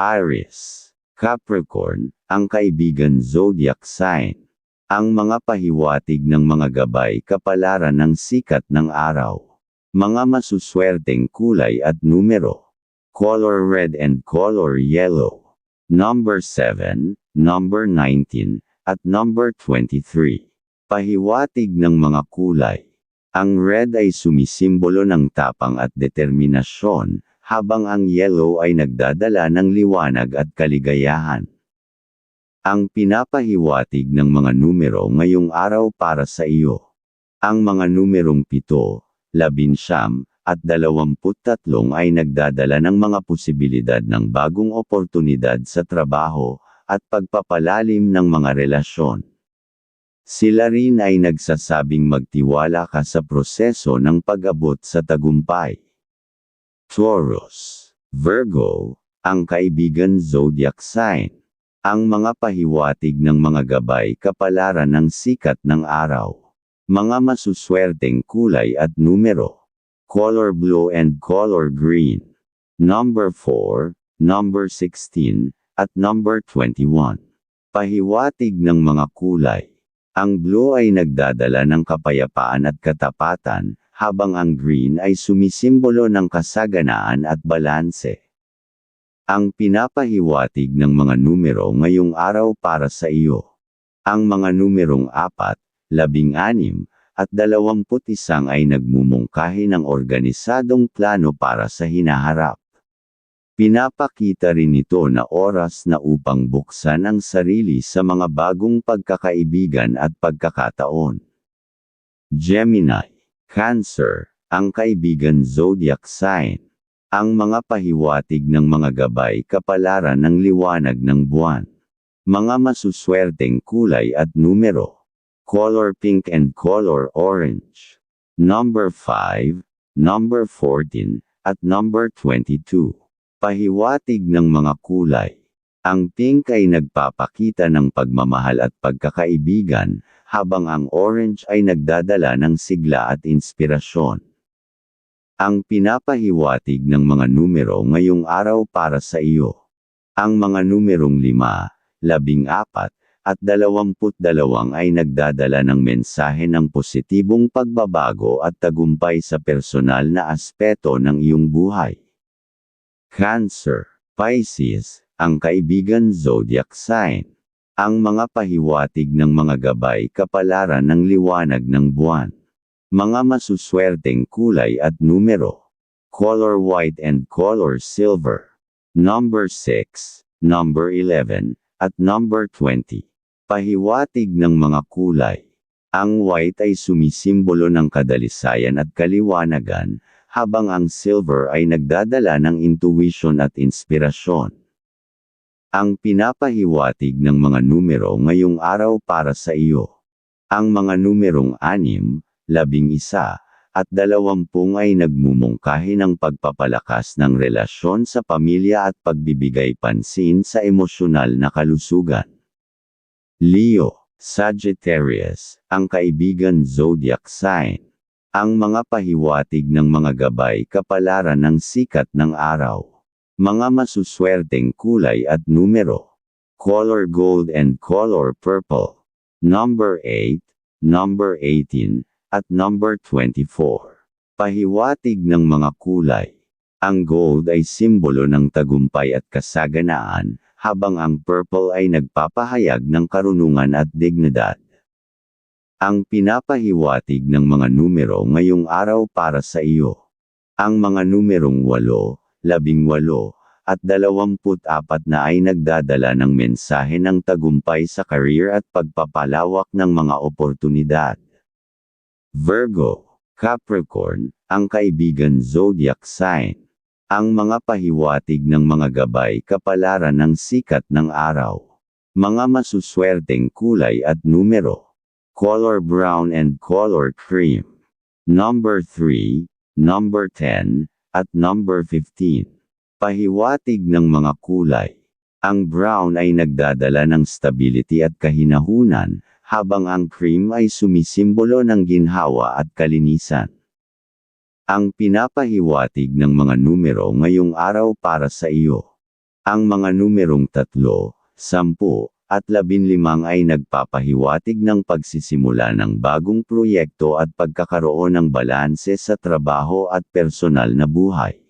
Aries, Capricorn, ang kaibigan zodiac sign. Ang mga pahiwatig ng mga gabay kapalaran ng sikat ng araw. Mga masuswerteng kulay at numero. Color red and color yellow. Number 7, number 19, at number 23. Pahiwatig ng mga kulay. Ang red ay sumisimbolo ng tapang at determinasyon, habang ang yellow ay nagdadala ng liwanag at kaligayahan. Ang pinapahiwatig ng mga numero ngayong araw para sa iyo. Ang mga numerong 7, 11, at 23 ay nagdadala ng mga posibilidad ng bagong oportunidad sa trabaho, at pagpapalalim ng mga relasyon. Sila rin ay nagsasabing magtiwala ka sa proseso ng pag-abot sa tagumpay. Taurus, Virgo, ang kaibigan zodiac sign. Ang mga pahiwatig ng mga gabay kapalaran ng sikat ng araw. Mga masuswerteng kulay at numero. Color blue and color green. Number 4, number 16, at number 21. Pahiwatig ng mga kulay. Ang blue ay nagdadala ng kapayapaan at katapatan, habang ang green ay sumisimbolo ng kasaganaan at balanse. Ang pinapahiwatig ng mga numero ngayong araw para sa iyo. Ang mga numerong 4, 16, at 21 ay nagmumungkahi ng organisadong plano para sa hinaharap. Pinapakita rin ito na oras na upang buksan ang sarili sa mga bagong pagkakaibigan at pagkakataon. Gemini Cancer, ang kaibigan zodiac sign. Ang mga pahiwatig ng mga gabay kapalaran ng liwanag ng buwan. Mga masuswerteng kulay at numero. Color pink and color orange. Number 5, number 14, at number 22. Pahiwatig ng mga kulay. Ang pink ay nagpapakita ng pagmamahal at pagkakaibigan, habang ang orange ay nagdadala ng sigla at inspirasyon. Ang pinapahiwatig ng mga numero ngayong araw para sa iyo. Ang mga numerong 5, 14, at 22 ay nagdadala ng mensahe ng positibong pagbabago at tagumpay sa personal na aspeto ng iyong buhay. Cancer, Pisces, ang kaibigan zodiac sign ang mga pahiwatig ng mga gabay kapalaran ng liwanag ng buwan. Mga masuswerteng kulay at numero. Color white and color silver. Number 6, number 11, at number 20. Pahiwatig ng mga kulay. Ang white ay sumisimbolo ng kadalisayan at kaliwanagan, habang ang silver ay nagdadala ng intuition at inspirasyon. Ang pinapahiwatig ng mga numero ngayong araw para sa iyo. Ang mga numerong 6, 11, at 20 ay nagmumungkahi ng pagpapalakas ng relasyon sa pamilya at pagbibigay pansin sa emosyonal na kalusugan. Leo, Sagittarius, ang kaibigan zodiac sign. Ang mga pahiwatig ng mga gabay kapalaran ng sikat ng araw. Mga masuswerteng kulay at numero. Color gold and color purple. Number 8, number 18, at number 24. Pahiwatig ng mga kulay. Ang gold ay simbolo ng tagumpay at kasaganaan, habang ang purple ay nagpapahayag ng karunungan at dignidad. Ang pinapahiwatig ng mga numero ngayong araw para sa iyo. Ang mga numerong 8, labing walo, at dalawamput apat na ay nagdadala ng mensahe ng tagumpay sa career at pagpapalawak ng mga oportunidad. Virgo, Capricorn, ang kaibigan zodiac sign. Ang mga pahiwatig ng mga gabay kapalaran ng sikat ng araw. Mga masuswerteng kulay at numero. Color brown and color cream. Number 3, number 10, at number 15. Pahiwatig ng mga kulay. Ang brown ay nagdadala ng stability at kahinahunan, habang ang cream ay sumisimbolo ng ginhawa at kalinisan. Ang pinapahiwatig ng mga numero ngayong araw para sa iyo. Ang mga numerong tatlo, sampu, at labinlimang ay nagpapahiwatig ng pagsisimula ng bagong proyekto at pagkakaroon ng balanse sa trabaho at personal na buhay.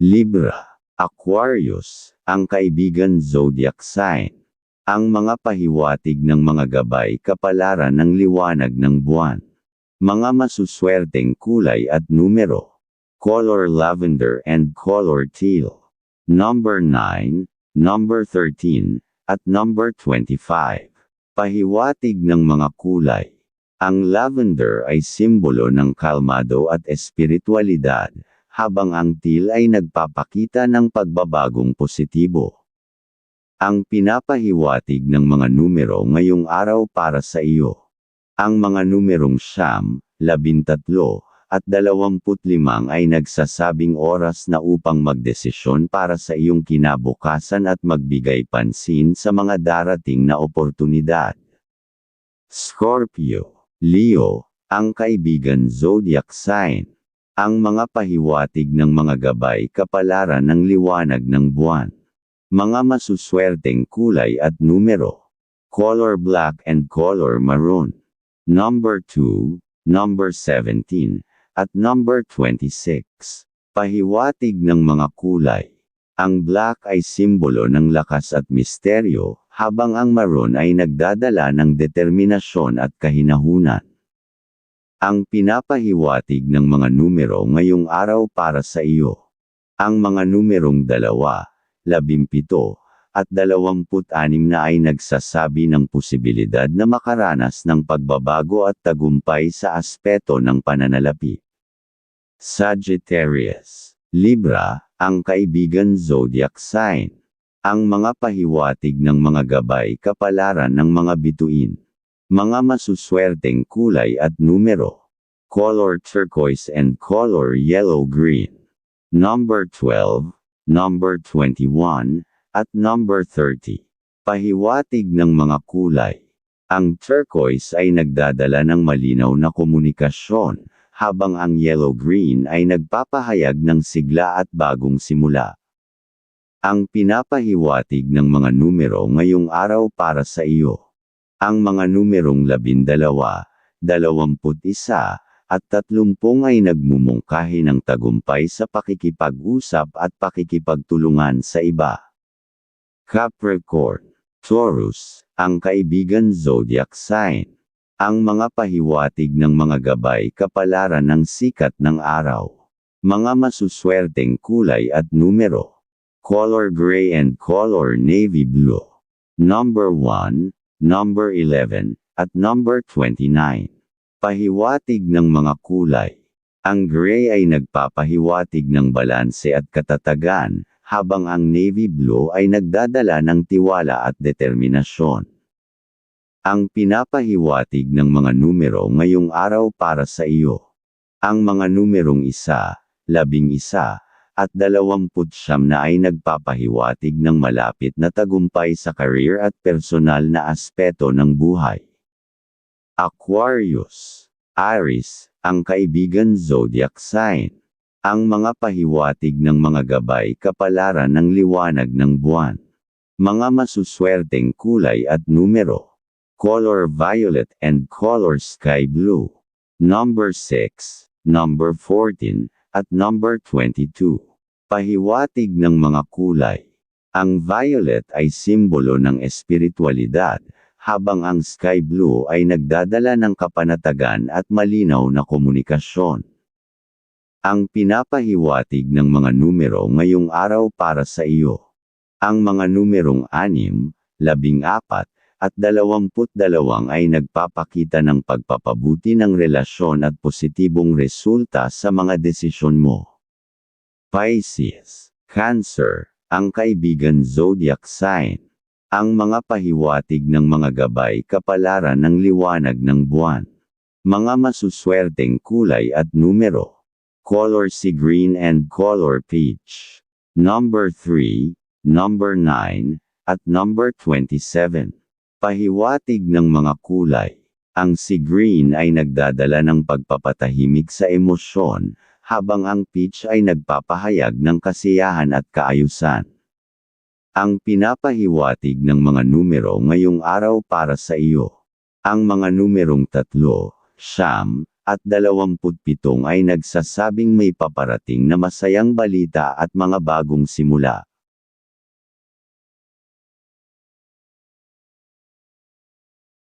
Libra, Aquarius, ang kaibigan zodiac sign. Ang mga pahiwatig ng mga gabay kapalaran ng liwanag ng buwan. Mga masuswerteng kulay at numero. Color lavender and color teal. Number 9, number 13, at number 25. Pahiwatig ng mga kulay. Ang lavender ay simbolo ng kalmado at espiritualidad, habang ang teal ay nagpapakita ng pagbabagong positibo. Ang pinapahiwatig ng mga numero ngayong araw para sa iyo. Ang mga numerong siyam, labintatlo, at 25 ay nagsasabing oras na upang magdesisyon para sa iyong kinabukasan at magbigay pansin sa mga darating na oportunidad. Scorpio, Leo, ang kaibigan zodiac sign. Ang mga pahiwatig ng mga gabay kapalaran ng liwanag ng buwan. Mga masuswerteng kulay at numero. Color black and color maroon. Number 2, number 17, at number 26. Pahiwatig ng mga kulay. Ang black ay simbolo ng lakas at misteryo, habang ang maroon ay nagdadala ng determinasyon at kahinahunan. Ang pinapahiwatig ng mga numero ngayong araw para sa iyo. Ang mga numerong dalawa, labimpito, at 26 na ay nagsasabi ng posibilidad na makaranas ng pagbabago at tagumpay sa aspeto ng pananalapi. Sagittarius, Libra, ang kaibigan zodiac sign. Ang mga pahiwatig ng mga gabay kapalaran ng mga bituin. Mga masuswerteng kulay at numero. Color turquoise and color yellow-green. Number 12, number 21, at number 30. Pahiwatig ng mga kulay. Ang turquoise ay nagdadala ng malinaw na komunikasyon, habang ang yellow-green ay nagpapahayag ng sigla at bagong simula. Ang pinapahiwatig ng mga numero ngayong araw para sa iyo. Ang mga numerong labindalawa, dalawamput isa, at tatlumpong ay nagmumungkahi ng tagumpay sa pakikipag-usap at pakikipagtulungan sa iba. Capricorn, Taurus, ang kaibigan zodiac sign. Ang mga pahiwatig ng mga gabay kapalaran ng sikat ng araw. Mga masuswerteng kulay at numero. Color gray and color navy blue. Number 1, number 11, at number 29. Pahiwatig ng mga kulay. Ang gray ay nagpapahiwatig ng balanse at katatagan, habang ang navy blue ay nagdadala ng tiwala at determinasyon. Ang pinapahiwatig ng mga numero ngayong araw para sa iyo. Ang mga numerong isa, labing isa, at dalawamput siyam na ay nagpapahiwatig ng malapit na tagumpay sa career at personal na aspeto ng buhay. Aquarius, Aries, ang kaibigan zodiac sign. Ang mga pahiwatig ng mga gabay kapalaran ng liwanag ng buwan. Mga masuswerteng kulay at numero color violet and color sky blue. Number 6, number 14, at number 22. Pahiwatig ng mga kulay. Ang violet ay simbolo ng espiritualidad, habang ang sky blue ay nagdadala ng kapanatagan at malinaw na komunikasyon. Ang pinapahiwatig ng mga numero ngayong araw para sa iyo. Ang mga numerong 6, 14, at 22 ay nagpapakita ng pagpapabuti ng relasyon at positibong resulta sa mga desisyon mo. Pisces, Cancer, ang kaibigan zodiac sign. Ang mga pahiwatig ng mga gabay kapalaran ng liwanag ng buwan. Mga masuswerteng kulay at numero. Color sea green and color peach. Number 3, number 9, at number 27. Pahiwatig ng mga kulay. Ang si green ay nagdadala ng pagpapatahimik sa emosyon, habang ang peach ay nagpapahayag ng kasiyahan at kaayusan. Ang pinapahiwatig ng mga numero ngayong araw para sa iyo. Ang mga numerong tatlo, siyam, at dalawamputpitong ay nagsasabing may paparating na masayang balita at mga bagong simula.